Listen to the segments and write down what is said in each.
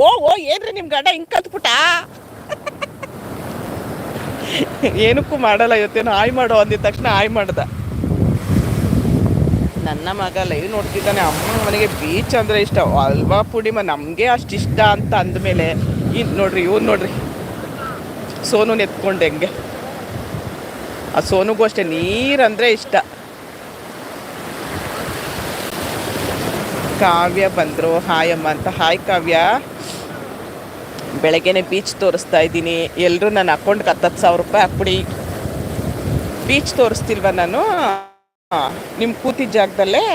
ಓ ಓ ಏನ್ರಿ ನಿಮ್ ಗಂಡ ಹಿಂಗ್ ಕತ್ಬಿಟ್ಟ ಏನಕ್ಕೂ ಮಾಡಲ್ಲ, ಇವತ್ತೇನು ಆಯ್ ಮಾಡೋ ಅಂದಿದ ತಕ್ಷಣ ಆಯ್ ಮಾಡ್ದ. ನನ್ನ ಮಗ ಲೈವ್ ನೋಡ್ತಿದ್ದಾನೆ ಅಮ್ಮ ಮನೆಗೆ ಬೀಚ್ ಅಂದ್ರೆ ಇಷ್ಟ. ಅಲ್ವಾ ಪುಡಿಮ, ನಮಗೆ ಅಷ್ಟು ಇಷ್ಟ ಅಂತ ಅಂದಮೇಲೆ ಇನ್ ನೋಡ್ರಿ, ಇವ್ನು ನೋಡ್ರಿ. ಸೋನು ಎತ್ಕೊಂಡು ಹೆಂಗೆ? ಆ ಸೋನುಗೂ ಅಷ್ಟೇ ನೀರಂದ್ರೆ ಇಷ್ಟ. ಕಾವ್ಯ ಬಂದರು. ಹಾಯ್ ಅಮ್ಮ ಅಂತ. ಹಾಯ್ ಕಾವ್ಯ. ಬೆಳಗ್ಗೆನೆ ಬೀಚ್ ತೋರಿಸ್ತಾ ಇದ್ದೀನಿ. ಎಲ್ಲರೂ ನನ್ನ ಅಕೌಂಟ್ಗೆ ಹತ್ತತ್ತು ಸಾವಿರ ರೂಪಾಯಿ ಹಾಕ್ಬಿಡಿ. ಬೀಚ್ ತೋರಿಸ್ತಿಲ್ವ ನಾನು? ನಿಮ್ಮ ಕೂತಿದ್ದ ಜಾಗದಲ್ಲೇ?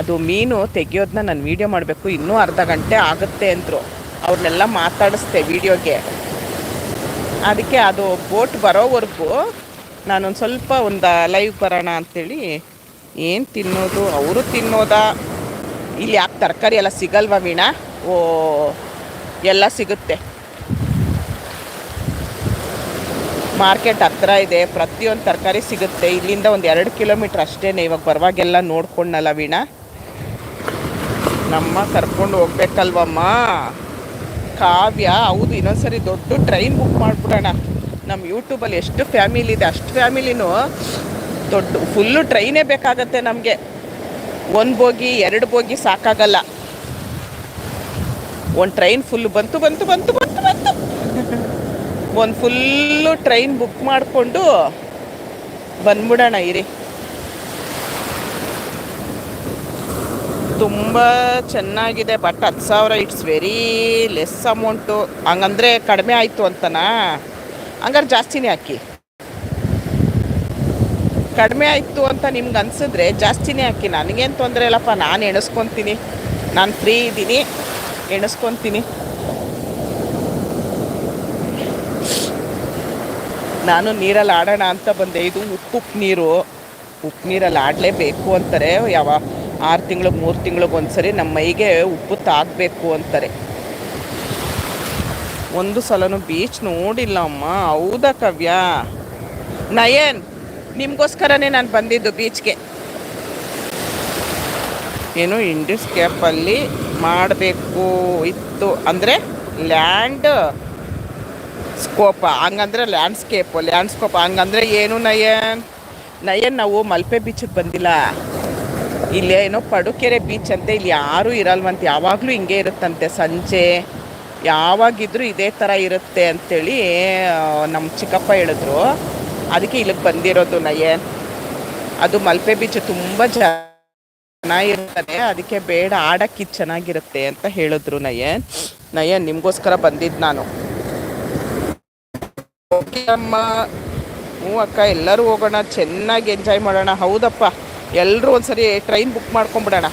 ಅದು ಮೀನು ತೆಗಿಯೋದನ್ನ ನಾನು ವೀಡಿಯೋ ಮಾಡಬೇಕು. ಇನ್ನೂ ಅರ್ಧ ಗಂಟೆ ಆಗುತ್ತೆ ಅಂದರು. ಅವ್ರನ್ನೆಲ್ಲ ಮಾತಾಡಿಸ್ದೆ ವೀಡಿಯೋಗೆ ಅದಕ್ಕೆ ಅದು ಬೋಟ್ ಬರೋವರೆಗೂ ನಾನೊಂದು ಸ್ವಲ್ಪ ಒಂದು ಲೈವ್ ಬರೋಣ ಅಂಥೇಳಿ ಏನು ತಿನ್ನೋದು? ಅವರು ತಿನ್ನೋದಾ? ಇಲ್ಲಿ ಯಾಕೆ ತರಕಾರಿ ಎಲ್ಲ ಸಿಗಲ್ವಾ ವೀಣಾ? ಓ, ಎಲ್ಲ ಸಿಗುತ್ತೆ. ಮಾರ್ಕೆಟ್ ಹತ್ರ ಇದೆ, ಪ್ರತಿಯೊಂದು ತರಕಾರಿ ಸಿಗುತ್ತೆ. ಇಲ್ಲಿಂದ ಒಂದು ಎರಡು ಕಿಲೋಮೀಟ್ರ್ ಅಷ್ಟೇ ಇವಾಗ ಬರುವಾಗೆಲ್ಲ ನೋಡ್ಕೊಂಡಲ್ಲ ವೀಣಾ? ನಮ್ಮ ಕರ್ಕೊಂಡು ಹೋಗ್ಬೇಕಲ್ವಮ್ಮ? ಕಾವ್ಯ, ಹೌದು, ಇನ್ನೊಂದ್ಸರಿ ದೊಡ್ಡ ಟ್ರೈನ್ ಬುಕ್ ಮಾಡಿಬಿಡೋಣ. ನಮ್ಮ ಯೂಟ್ಯೂಬಲ್ಲಿ ಎಷ್ಟು ಫ್ಯಾಮಿಲಿ ಇದೆ, ಅಷ್ಟು ಫ್ಯಾಮಿಲಿನೂ ದೊಡ್ಡ ಫುಲ್ಲು ಟ್ರೈನೇ ಬೇಕಾಗತ್ತೆ ನಮಗೆ. ಒಂದು ಬೋಗಿ, ಎರಡು ಬೋಗಿ ಸಾಕಾಗಲ್ಲ. ಒಂದು ಟ್ರೈನ್ ಫುಲ್ ಬಂತು ಬಂತು ಬಂತು ಬಂತು ಬಂತು. ಒಂದು ಫುಲ್ಲು ಟ್ರೈನ್ ಬುಕ್ ಮಾಡಿಕೊಂಡು ಬಂದ್ಬಿಡೋಣ ಇರಿ. ತುಂಬ ಚೆನ್ನಾಗಿದೆ ಬಟ್ ಹತ್ತು ಸಾವಿರ ಇಟ್ಸ್ ವೆರಿ ಲೆಸ್ ಅಮೌಂಟು ಹಂಗಂದ್ರೆ ಕಡಿಮೆ ಆಯಿತು ಅಂತನಾ? ಹಂಗಾರೆ ಜಾಸ್ತಿನೇ ಹಾಕಿ. ಕಡಿಮೆ ಆಯಿತು ಅಂತ ನಿಮ್ಗೆ ಅನ್ಸಿದ್ರೆ ಜಾಸ್ತಿನೇ ಹಾಕಿ. ನನಗೇನು ತೊಂದರೆ ಇಲ್ಲಪ್ಪ, ನಾನು ಎಣಿಸ್ಕೊತೀನಿ. ನಾನು ಫ್ರೀ ಇದ್ದೀನಿ ಎಣಿಸ್ಕೊತೀನಿ. ನಾನು ನೀರಲ್ಲಿ ಆಡೋಣ ಅಂತ ಬಂದೆ. ಇದು ಉಪ್ಪು ಉಪ್ಪು ನೀರು. ಉಪ್ಪು ನೀರಲ್ಲಿ ಆಡಲೇಬೇಕು ಅಂತಾರೆ. ಯಾವ ಆರು ತಿಂಗಳಿಗೆ, ಮೂರು ತಿಂಗಳಿಗೆ ಒಂದ್ಸರಿ ನಮ್ಮ ಮೈಗೆ ಉಪ್ಪು ತಾಗಬೇಕು ಅಂತಾರೆ. ಒಂದು ಸಲನೂ ಬೀಚ್ ನೋಡಿಲ್ಲ ಅಮ್ಮ ಹೌದಾ ಕವ್ಯ? ನಯನ್! ನಿಮಗೋಸ್ಕರನೇ ನಾನು ಬಂದಿದ್ದು ಬೀಚ್ಗೆ ಏನು ಇಂಡಿಸ್ ಕ್ಯಾಪಲ್ಲಿ ಮಾಡಬೇಕು ಇತ್ತು. ಅಂದರೆ ಲ್ಯಾಂಡ್ ಸ್ಕೋಪ ಹಂಗಂದ್ರೆ ಲ್ಯಾಂಡ್ಸ್ಕೇಪು ಲ್ಯಾಂಡ್ಸ್ಕೋಪ್ ಹಂಗಂದ್ರೆ ಏನು ನಯನ್? ನಯನ್ ನಾವು ಮಲ್ಪೆ ಬೀಚಿಗೆ ಬಂದಿಲ್ಲ. ಇಲ್ಲಿ ಏನೋ ಪಡುಕೆರೆ ಬೀಚ್ ಅಂತೆ, ಇಲ್ಲಿ ಯಾರೂ ಇರಲ್ವಂತ, ಯಾವಾಗಲೂ ಹಿಂಗೆ ಇರುತ್ತಂತೆ ಸಂಜೆ. ಯಾವಾಗಿದ್ರೂ ಇದೇ ಥರ ಇರುತ್ತೆ ಅಂಥೇಳಿ ನಮ್ಮ ಚಿಕ್ಕಪ್ಪ ಹೇಳಿದ್ರು. ಅದಕ್ಕೆ ಇಲ್ಲಿಗೆ ಬಂದಿರೋದು ನಯನ್. ಅದು ಮಲ್ಪೆ ಬೀಚ್ ತುಂಬ ಚೆನ್ನಾಗಿರ್ತಾರೆ. ಅದಕ್ಕೆ ಬೇಡ, ಆಡಕ್ಕೆ ಚೆನ್ನಾಗಿರುತ್ತೆ ಅಂತ ಹೇಳಿದ್ರು ನಯನ್. ನಯನ್, ನಿಮಗೋಸ್ಕರ ಬಂದಿದ್ದು ನಾನು. ಅಮ್ಮ. ಹ್ಞೂ ಅಕ್ಕ, ಎಲ್ಲರೂ ಹೋಗೋಣ, ಚೆನ್ನಾಗಿ ಎಂಜಾಯ್ ಮಾಡೋಣ. ಹೌದಪ್ಪ. ಎಲ್ಲರೂ ಒಂದ್ಸರಿ ಟ್ರೈನ್ ಬುಕ್ ಮಾಡ್ಕೊಂಬಿಡೋಣ.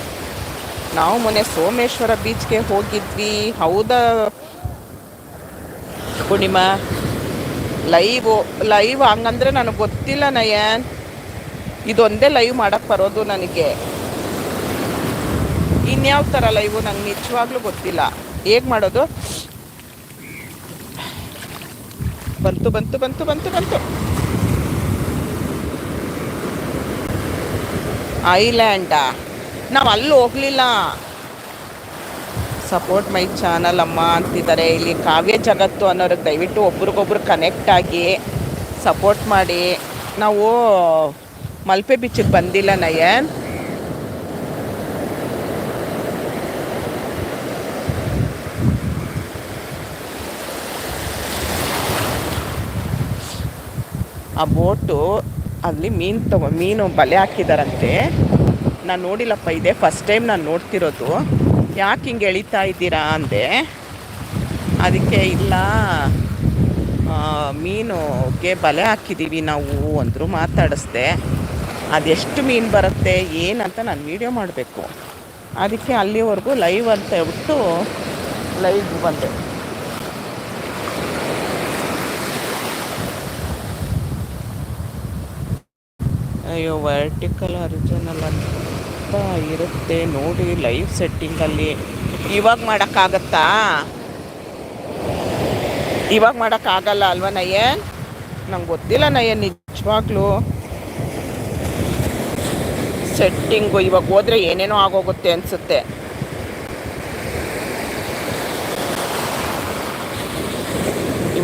ನಾವು ಮೊನ್ನೆ ಸೋಮೇಶ್ವರ ಬೀಚ್ಗೆ ಹೋಗಿದ್ವಿ. ಹೌದಾ? ಪೂರ್ಣಿಮಾ? ಲೈವ್ ಲೈವ್ ಹಂಗಂದ್ರೆ ನನಗೆ ಗೊತ್ತಿಲ್ಲ ನಯನ್. ಇದೊಂದೇ ಲೈವ್ ಮಾಡಕ್ಕೆ ಬರೋದು ನನಗೆ. ಇನ್ಯಾವ ಥರ ಲೈವು ನಂಗೆ ನಿಜವಾಗ್ಲೂ ಗೊತ್ತಿಲ್ಲ. ಹೇಗೆ ಮಾಡೋದು? ಬಂತು ಬಂತು ಬಂತು ಬಂತು ಬಂತು. ಐಲ್ಯಾಂಡಾ ನಾವು ಅಲ್ಲಿ ಹೋಗ್ಲಿಲ್ಲ. ಸಪೋರ್ಟ್ ಮೈ ಚಾನಲ್ ಅಮ್ಮ ಅಂತಿದ್ದಾರೆ. ಇಲ್ಲಿ ಕಾವ್ಯ ಜಗತ್ತು ಅನ್ನೋರಿಗೆ ದಯವಿಟ್ಟು ಒಬ್ರಿಗೊಬ್ರು ಕನೆಕ್ಟ್ ಆಗಿ ಸಪೋರ್ಟ್ ಮಾಡಿ. ನಾವು ಮಲ್ಪೆ ಬೀಚಿಗೆ ಬಂದಿಲ್ಲ ನಯನ್. ಆ ಬೋಟು ಅಲ್ಲಿ ಮೀನು ತಗೋ, ಮೀನು ಬಲೆ ಹಾಕಿದಾರಂತೆ. ನಾನು ನೋಡಿಲ್ಲಪ್ಪ, ಇದೆ ಫಸ್ಟ್ ಟೈಮ್ ನಾನು ನೋಡ್ತಿರೋದು. ಯಾಕೆ ಹಿಂಗೆ ಎಳಿತಾ ಇದ್ದೀರಾ ಅಂದೆ, ಅದಕ್ಕೆ ಇಲ್ಲ ಮೀನುಗೆ ಬಲೆ ಹಾಕಿದ್ದೀವಿ ನಾವು ಅಂದರು ಮಾತಾಡಿಸ್ದೆ, ಅದೆಷ್ಟು ಮೀನು ಬರುತ್ತೆ, ಏನಂತ ನಾನು ವೀಡಿಯೋ ಮಾಡಬೇಕು. ಅದಕ್ಕೆ ಅಲ್ಲಿವರೆಗೂ ಲೈವ್ ಅಂತ ಹೇಳ್ಬಿಟ್ಟು ಲೈವ್ ಬಂದೆ. ಅಯ್ಯೋ ವರ್ಟಿಕಲ್ ಅರಿಜಿನಲ್ ಅಂತ. ಇರುತ್ತೆ ನೋಡಿ ಲೈವ್ ಸೆಟ್ಟಿಂಗಲ್ಲಿ ಇವಾಗ ಮಾಡೋಕ್ಕಾಗತ್ತಾ? ಇವಾಗ ಮಾಡೋಕ್ಕಾಗಲ್ಲ ಅಲ್ವಾ ನಯನ್? ನಂಗೆ ಗೊತ್ತಿಲ್ಲ ನಯನ್, ನಿಜವಾಗ್ಲೂ. ಸೆಟ್ಟಿಂಗು ಇವಾಗ ಹೋದ್ರೆ ಏನೇನೋ ಆಗೋಗುತ್ತೆ ಅನಿಸುತ್ತೆ.